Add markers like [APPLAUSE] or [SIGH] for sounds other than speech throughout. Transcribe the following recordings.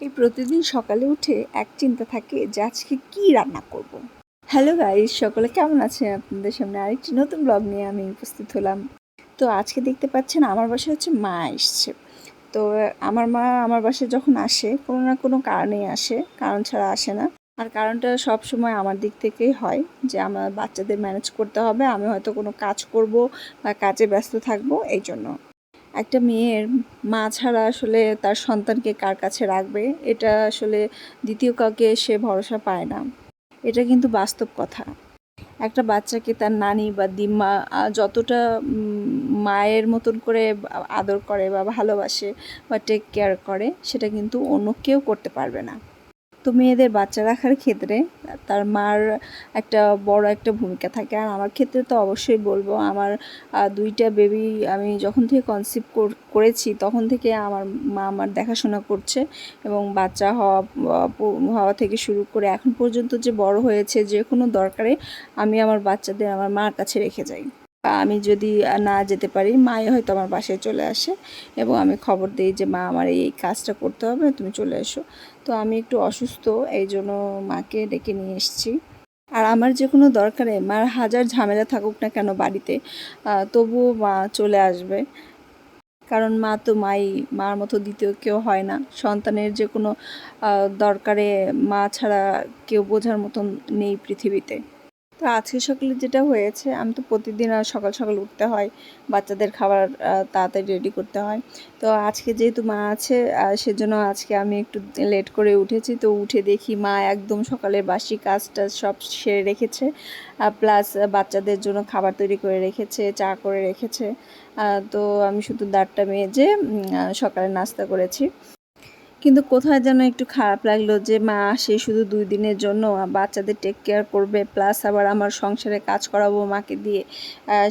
এই প্রতিদিন সকালে উঠে এক চিন্তা থাকে যে আজকে কী রান্না করব। হ্যালো গাইস সকলে কেমন আছেন? আপনাদের সামনে আরেকটি নতুন ব্লগ নিয়ে আমি উপস্থিত হলাম। তো আজকে দেখতে পাচ্ছেন আমার বাসায় হচ্ছে মা এসছে। তো আমার মা আমার বাসায় যখন আসে, কোনো না কোনো কারণেই আসে, কারণ ছাড়া আসে না। আর কারণটা সব সময় আমার দিক থেকেই হয় যে আমার বাচ্চাদের ম্যানেজ করতে হবে, আমি হয়তো কোনো কাজ করব বা কাজে ব্যস্ত থাকব এই জন্য একটা মেয়ের মা ছাড়া আসলে তার সন্তানকে কার কাছে রাখবে? এটা আসলে দ্বিতীয় কাউকে সে ভরসা পায় না। এটা কিন্তু বাস্তব কথা। একটা বাচ্চাকে তার নানি বা দিম্মা যতটা মায়ের মতন করে আদর করে বা ভালোবাসে বা টেক কেয়ার করে, সেটা কিন্তু অন্য কেউ করতে পারবে না। তো মেয়েদের বাচ্চা রাখার ক্ষেত্রে তার মার একটা বড় একটা ভূমিকা থাকে। আর আমার ক্ষেত্রে তো অবশ্যই বলব, আমার দুইটা বেবি আমি যখন থেকে কনসিভ করেছি তখন থেকে আমার মা আমার দেখাশোনা করছে এবং বাচ্চা হওয়া হওয়া থেকে শুরু করে এখন পর্যন্ত যে বড় হয়েছে যে কোনো দরকারে আমি আমার বাচ্চাদের, আমার মার কাছে রেখে যাই। বা আমি যদি না যেতে পারি, মাই হয়তো আমার বাসায় চলে আসে এবং আমি খবর দিই যে, মা, আমার এই কাজটা করতে হবে, তুমি চলে এসো। তো আমি একটু অসুস্থ এই জন্য মাকে ডেকে নিয়ে এসেছি। আর আমার যে কোনো দরকারে, মার হাজার ঝামেলা থাকুক না কেন বাড়িতে তবুও মা চলে আসবে। কারণ মা তো মাই, মার মতো দ্বিতীয় কেউ হয় না। সন্তানের যে কোনো দরকারে মা ছাড়া কেউ বোঝার মতন নেই পৃথিবীতে। তো আজকে সকালে যেটা হয়েছে, আমি তো প্রতিদিন আর সকাল সকাল উঠতে হয়, বাচ্চাদের খাবার তাড়াতাড়ি রেডি করতে হয়। তো আজকে যেহেতু মা আছে সেজন্য আজকে আমি একটু লেট করে উঠেছি। তো উঠে দেখি মা একদম সকালের বাসি কাজটা সব সেরে রেখেছে। প্লাস বাচ্চাদের জন্য খাবার তৈরি করে রেখেছে, চা করে রেখেছে। তো আমি শুধু দাঁতটা মেজে সকালে নাস্তা করেছি। কিন্তু কোথায় যেন একটু খারাপ লাগল যে, মা আসে শুধু দুই দিনের জন্য বাচ্চাদের টেক কেয়ার করবে প্লাস আবার আমার সংসারে কাজ করাবো মাকে দিয়ে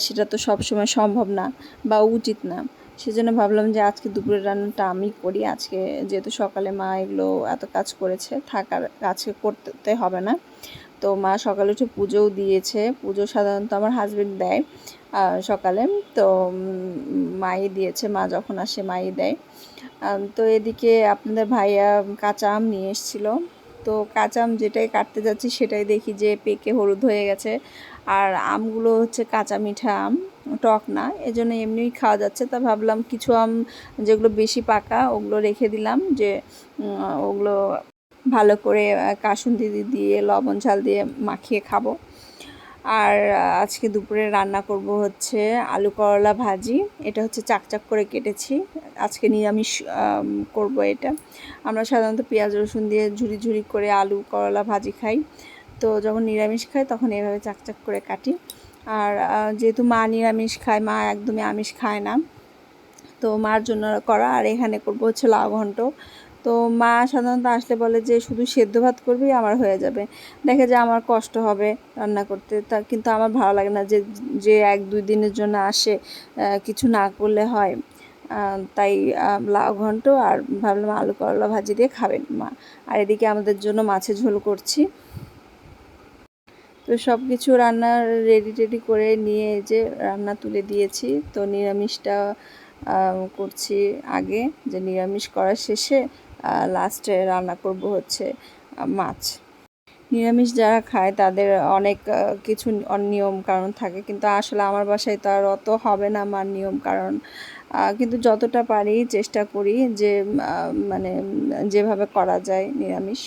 সেটা তো সব সময় সম্ভব না বা উচিত না। সেজন্য ভাবলাম যে, আজকে দুপুরের রান্নাটা আমি করি। আজকে যেহেতু সকালে মা এগুলো এত কাজ করেছে, থাকার আজকে করতে হবে না। তো মা সকালে উঠে পুজোও দিয়েছে। পুজো সাধারণত আমার হাজবেন্ড দেয় সকালে। তো মাই দিয়েছে। মা যখন আসে, মাই দেয়। তো এদিকে আপনাদের ভাইয়া কাঁচা আম নিয়ে এসেছিল। তো কাঁচা আম যেটাই কাটতে যাচ্ছি সেটাই দেখি যে পেকে হলুদ হয়ে গেছে। আর আমগুলো হচ্ছে কাঁচা মিঠা আম টক না এজন্য এমনিই খাওয়া যাচ্ছে। তা ভাবলাম কিছু আম যেগুলো বেশি পাকা ওগুলো রেখে দিলাম যে ওগুলো ভালো করে আহ, কাসুন্দি দিয়ে লবণ ঝাল দিয়ে মাখিয়ে খাব। আর আজকে দুপুরে রান্না করব হচ্ছে আলু করলা ভাজি। এটা হচ্ছে চাকচাক করে কেটেছি। আজকে নিরামিষ করব এটা। আমরা সাধারণত পেঁয়াজ, রসুন দিয়ে ঝুরি ঝুরি করে আলু করলা ভাজি খাই। তো যখন নিরামিষ খাই তখন এভাবে চাকচাক করে কাটি। আর যেহেতু মা নিরামিষ খায়, মা একদমই আমিষ খায় না, তো মার জন্য করা। আর এখানে করব হচ্ছে লাউ ঘন্ট। তো মা সাধারণত আসলে বলে যে, শুধু সেদ্ধ ভাত করবেই আমার হয়ে যাবে। দেখে যে আমার কষ্ট হবে রান্না করতে। তা কিন্তু আমার ভালো লাগে না যে যে এক দুই দিনের জন্য আসে কিছু না করলে হয়। তাই লাউ ঘন্ট আর ভাবলাম আলু করলা ভাজি দিয়ে খাবেন মা। আর এদিকে আমাদের জন্য মাছের ঝোল করছি। তো সব কিছু রান্না রেডি টেডি করে নিয়ে যে রান্না তুলে দিয়েছি। তো নিরামিষটা করছি আগে। যে নিরামিষ করার শেষে লাস্টে রান্না করব হচ্ছে মাছ। নিরামিষ যারা খায় তাদের অনেক কিছু নিয়ম কারণ থাকে, কিন্তু আসলে আমার বাসায় তো আর অত হবে না আমার নিয়ম কারণ কিন্তু যতটা পারি চেষ্টা করি যে মানে যেভাবে করা যায় নিরামিষ।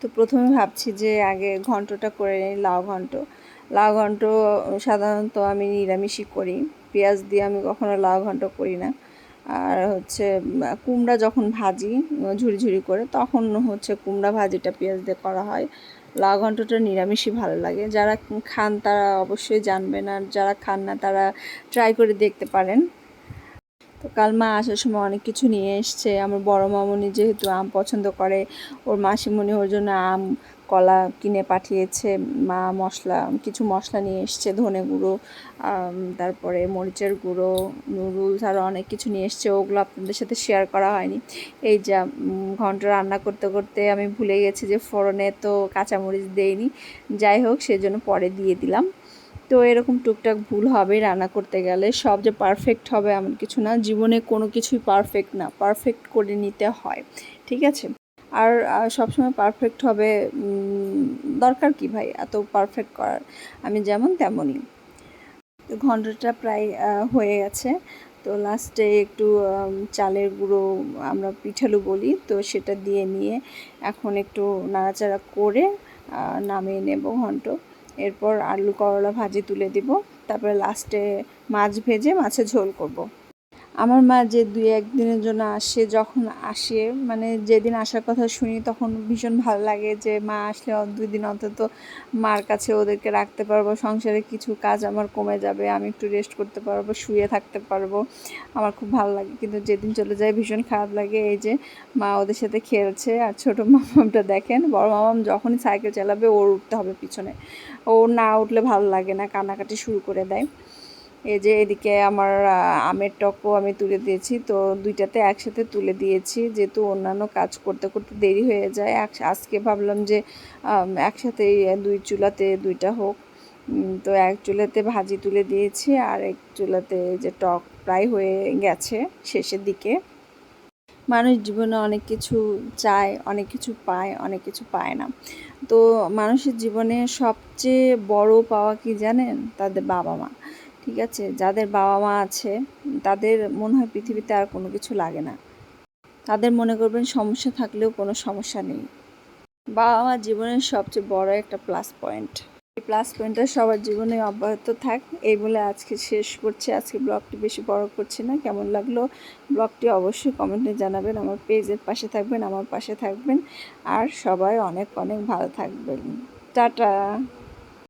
তো প্রথমে ভাবছি যে আগে ঘন্টটা করে নিই, লাউ ঘন্ট। লাউ ঘন্ট সাধারণত আমি নিরামিষই করি। পেঁয়াজ দিয়ে আমি কখনো লাউ ঘন্ট করি না। আর হচ্ছে কুমড়া যখন ভাজি ঝুড়ি ঝুরি করে, তখন হচ্ছে কুমড়া ভাজিটা পেঁয়াজ দিয়ে করা হয়। লাউ ঘন্টটা নিরামিষই ভালো লাগে। যারা খান তারা অবশ্যই জানবেন, আর যারা খান না তারা ট্রাই করে দেখতে পারেন। তো কাল মা আসার সময় অনেক কিছু নিয়ে এসছে। আমার বড় মামনি যেহেতু আম পছন্দ করে, ওর মাসিমণি ওর জন্য আম, কলা কিনে পাঠিয়েছে, মা মশলা, কিছু মশলা নিয়ে এসছে, ধনে গুঁড়ো তারপরে মরিচের গুঁড়ো, নুডলস আরও অনেক কিছু নিয়ে এসছে। ওগুলো আপনাদের সাথে শেয়ার করা হয়নি। এই যা ঘন্ট রান্না করতে করতে আমি ভুলে গেছি যে ফোড়নে তো কাঁচামরিচ দেইনি। যাই হোক, সেজন্য পরে দিয়ে দিলাম। তো এরকম টুকটাক ভুল হবে রান্না করতে গেলে। সব যে পারফেক্ট হবে এমন কিছু না। জীবনে কোনো কিছুই পারফেক্ট না। পারফেক্ট করে নিতে হয়। ঠিক আছে? আর সবসময় পারফেক্ট হবে দরকার কি ভাই? এত পারফেক্ট করার। আমি যেমন তেমনই। তো ঘন্টটা প্রায় হয়ে গেছে। তো লাস্টে একটু চালের গুঁড়ো আমরা পিঠালু বলি। তো সেটা দিয়ে নিয়ে এখন একটু নাড়াচাড়া করে নামিয়ে নেব ঘন্ট। এরপর আলু করলা ভাজি তুলে দিব তারপরে লাস্টে মাছ ভেজে মাছের ঝোল করব। আমার মা যে দুই একদিনের জন্য আসে, যখন আসে মানে যেদিন আসার কথা শুনি তখন ভীষণ ভালো লাগে যে মা আসলে দুই দিন অন্তত মার কাছে ওদেরকে রাখতে পারব, সংসারে কিছু কাজ আমার কমে যাবে, আমি একটু রেস্ট করতে পারব, শুয়ে থাকতে পারব। আমার খুব ভালো লাগে, কিন্তু যেদিন চলে যায় ভীষণ খারাপ লাগে, এই যে মা ওদের সাথে খেলছে আর ছোটো [LAUGHS] মামামটা দেখেন, বড় মামাম যখনই সাইকেল চালাবে ওর উঠতে হবে পিছনে। ও না উঠলে ভালো লাগে না, কান্নাকাটি শুরু করে দেয়। এই যে এদিকে আমার আমের টকও আমি তুলে দিয়েছি। তো দুইটাতে একসাথে তুলে দিয়েছি। যেহেতু অন্যান্য কাজ করতে করতে দেরি হয়ে যায় আজকে ভাবলাম যে একসাথে দুই চুলাতে দুইটা হোক। তো এক চুলাতে ভাজি তুলে দিয়েছি আর এক চুলাতে যে টক প্রায় হয়ে গেছে শেষের দিকে। মানুষ জীবনে অনেক কিছু চায়, অনেক কিছু পায়, অনেক কিছু পায় না। তো মানুষের জীবনে সবচেয়ে বড় পাওয়া কি জানেন? তাদের বাবা মা ঠিক আছে? যাদের বাবা মা আছে, তাদের মনে হয় পৃথিবীতে আর কোনো কিছু লাগে না। তাদের মনে করবেন সমস্যা থাকলেও কোনো সমস্যা নেই। বাবা মা জীবনের সবচেয়ে বড় একটা প্লাস পয়েন্ট এই প্লাস পয়েন্টটা সবার জীবনে অব্যাহত থাক। এই বলে আজকে শেষ করছি। আজকে ব্লগটি বেশি বড় করছি না। কেমন লাগল ব্লগটি অবশ্যই কমেন্টে জানাবেন। আমার পেজের পাশে থাকবেন, আমার পাশে থাকবেন। আর সবাই অনেক অনেক ভালো থাকবেন। টাটা!